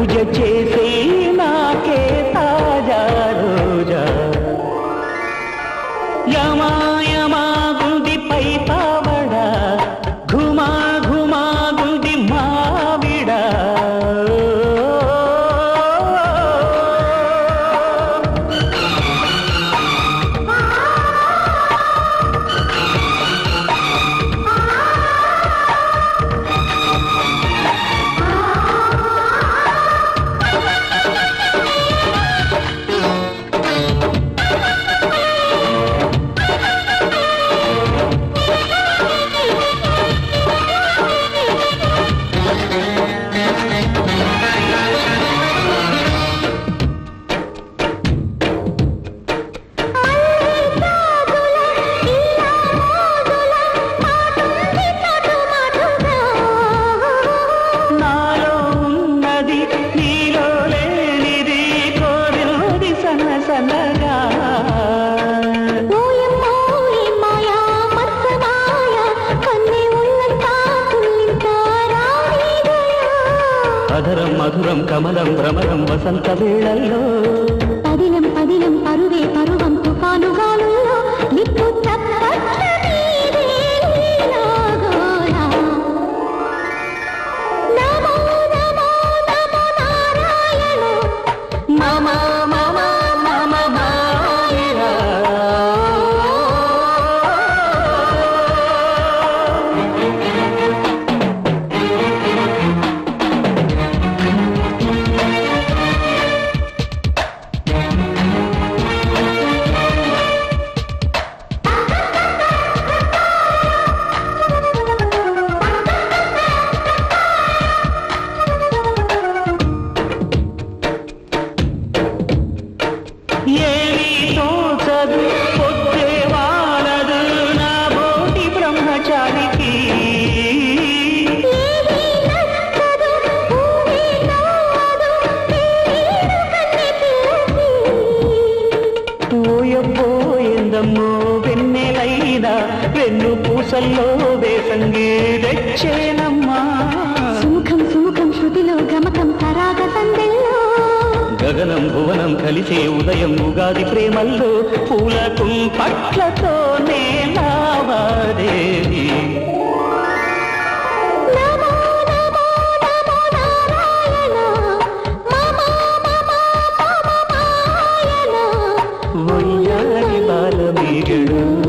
పూజ చేసే నాకే తాజా రోజా. యమా మధురం కమలం భ్రమరం వసంత వేళల్లో ఏమీ తోచదు పొద్దే వాలదు నా బోటి బ్రహ్మచారికి. పోయబోయిందమ్మో వెన్నెలైనా వెన్ను పూసల్లో వేసంగి తెచ్చేనమ్మా గగనం భువనం కలిసే ఉదయం ఉగాది ప్రేమల్లో పూల కుంపట్లతోనే లావాదేవి. నమో నమో నమో నారాయణ. మమ మమ మమ మాయన. ఒయ్యారి బాలమీగడు